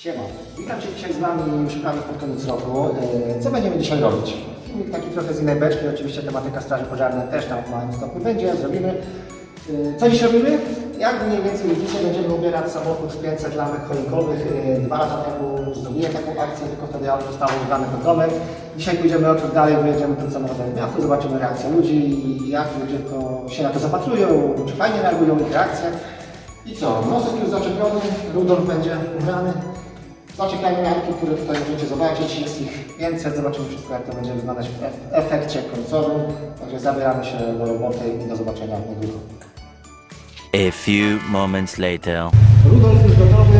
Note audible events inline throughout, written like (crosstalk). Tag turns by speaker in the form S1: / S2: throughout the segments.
S1: Siema, witam Cię dzisiaj z Wami już prawie pod koniec roku. E, Co będziemy dzisiaj robić? Filmik taki trochę z innej beczki, oczywiście tematyka straży pożarnej też tam w małym stopniu będzie, zrobimy. E, Co dziś robimy? Jak mniej więcej widzicie, będziemy ubierać samochód 500 lampek choinkowych. E, Dwa lata temu zrobiłem taką akcję, tylko wtedy auto zostało ubrane pod domek. Dzisiaj pójdziemy o krok dalej, wyjedziemy tym samochodem w miasto, zobaczymy reakcję ludzi, jak ludzie to się na to zapatrują, czy fajnie reagują ich reakcje. I co? Nosek już zaczepiony, Rudolf będzie ubrany. Zaczekajmy lampki, które tutaj możecie zobaczyć. Jest ich 500. Zobaczymy wszystko, jak to będzie wyglądać w ef- efekcie końcowym. Także zabieramy się do roboty i do zobaczenia niedługo.
S2: A few moments later.
S1: Rudolf już gotowy,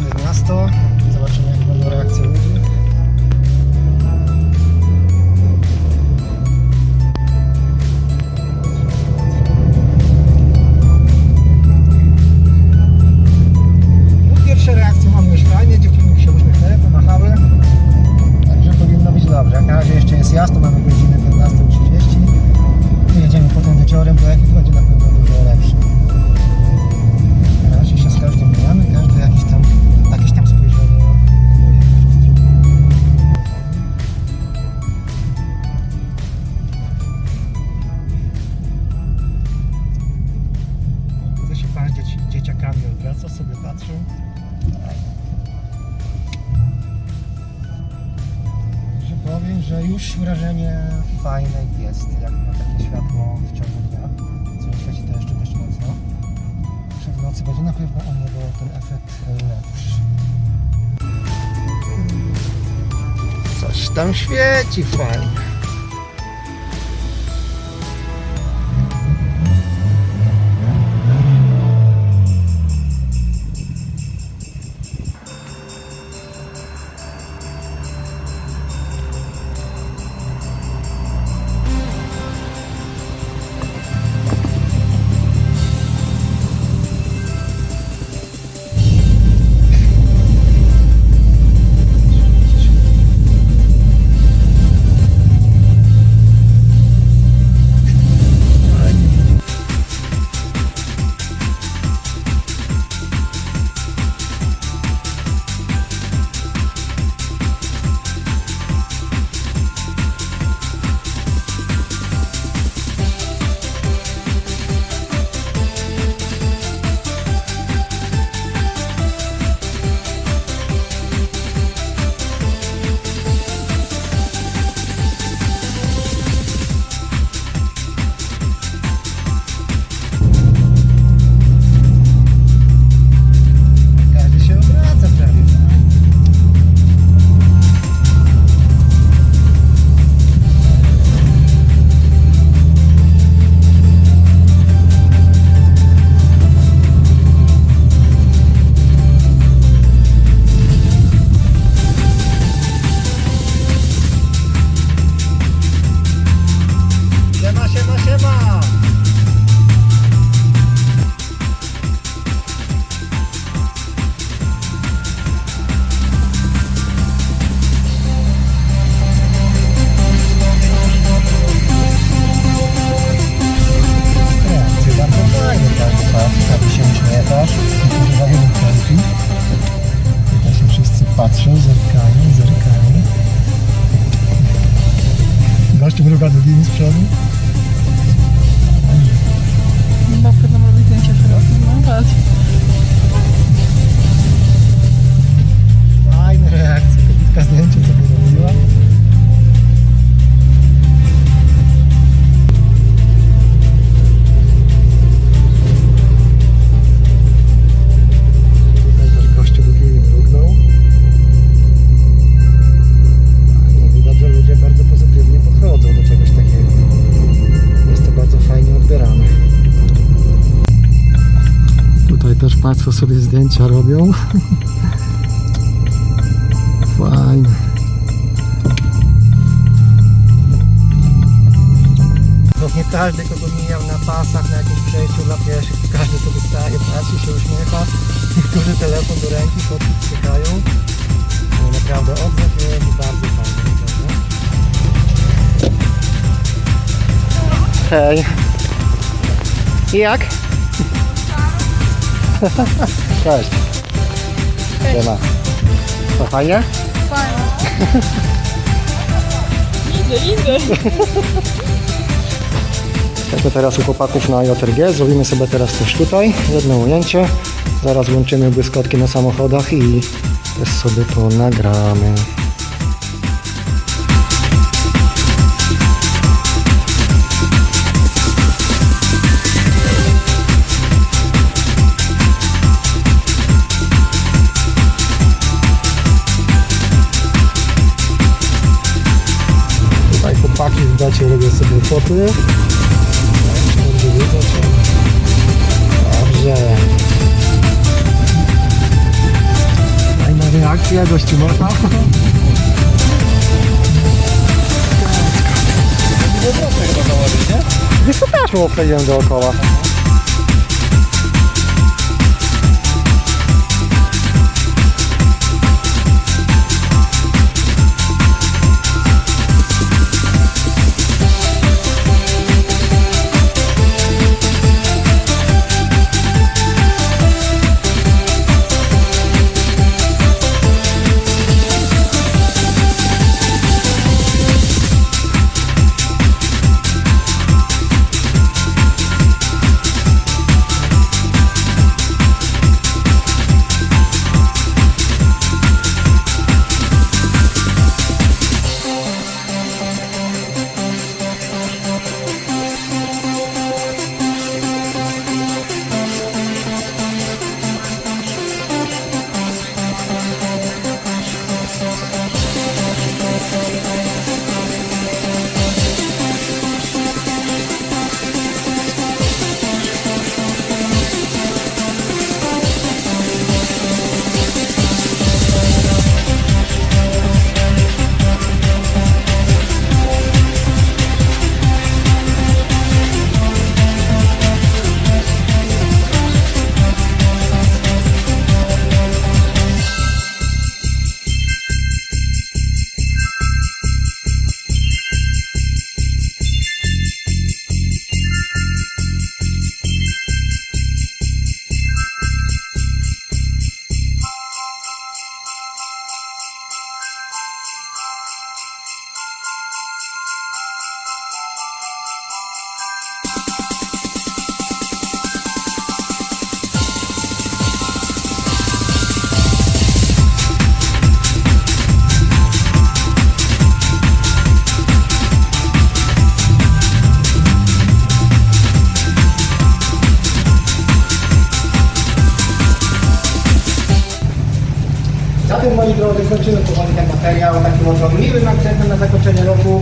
S1: Wjeżdżamy w miasto. Zobaczymy, jakie będą reakcje ludzi. Wrażenie fajne jest, jak na takie światło w ciągu dnia. Co świeci to jeszcze dość mocno że w nocy będzie na pewno o niebo ten efekt lepszy. Coś tam świeci fajnie. Patrzą, zerkają, zerkają. Gościu mruga drugimi z przodu. Państwo sobie zdjęcia robią. fajne. No nie każdy, kogo mijał na pasach, na jakimś przejściu dla pieszych, każdy sobie staje, patrzy się, uśmiecha. Niektórzy telefon do ręki, fotki przykają. No naprawdę odzew jest bardzo fajny. Hej. I jak? (laughs) Cześć. Siema. To fajnie?
S3: Idę, idę.
S1: Jesteśmy teraz u chłopaków na JRG. Zrobimy sobie teraz też tutaj jedno ujęcie. Zaraz łączymy błyskotki na samochodach i też sobie to nagramy. Widacie robią sobie foty. Dobrze widać. Dobrze. Fajna reakcja, gościu można. Wiesz co, taśmą obkleiłem dookoła. Moi drodzy, kończymy powoli ten materiał takim oto miłym akcentem na zakończenie roku.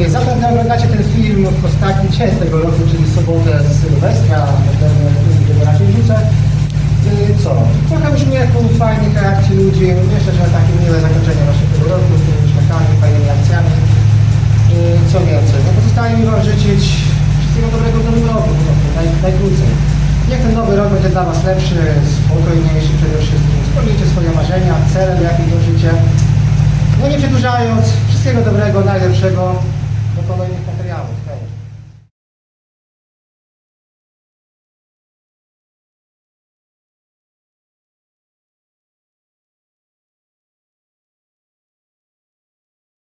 S1: Y, Zapewne oglądacie ten film w ostatni dzień tego roku, czyli sobotę z Sylwestra, będziemy raczej rzucę. Co? Trochę uśmiechów, fajnych reakcji ludzi. Myślę, że takie miłe zakończenie tego roku z tymi uśmiechami, fajnymi akcjami. Y, Co więcej? No pozostaje mi Wam życzyć wszystkiego dobrego w nowym roku, naj, najkrócej. Niech ten nowy rok będzie dla Was lepszy, spokojniejszy przede wszystkim. Spełnijcie swoje marzenia, cele, do jakich dążycie. No nie przedłużając, wszystkiego dobrego, najlepszego do kolejnych materiałów.